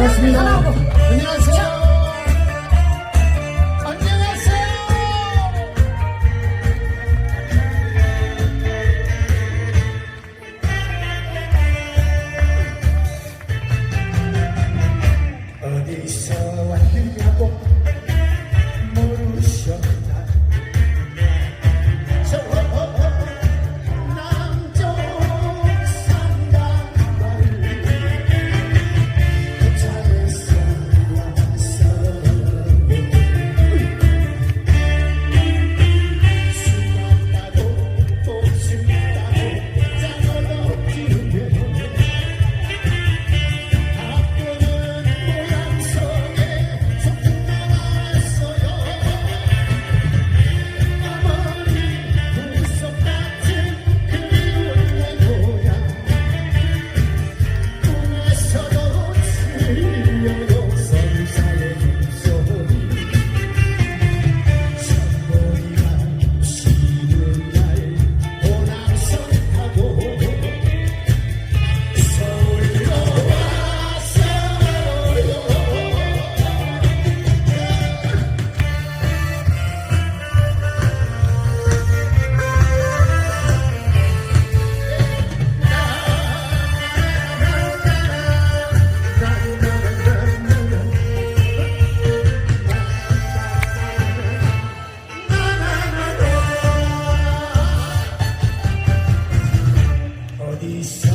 반갑습니다. 안녕하세요. Please.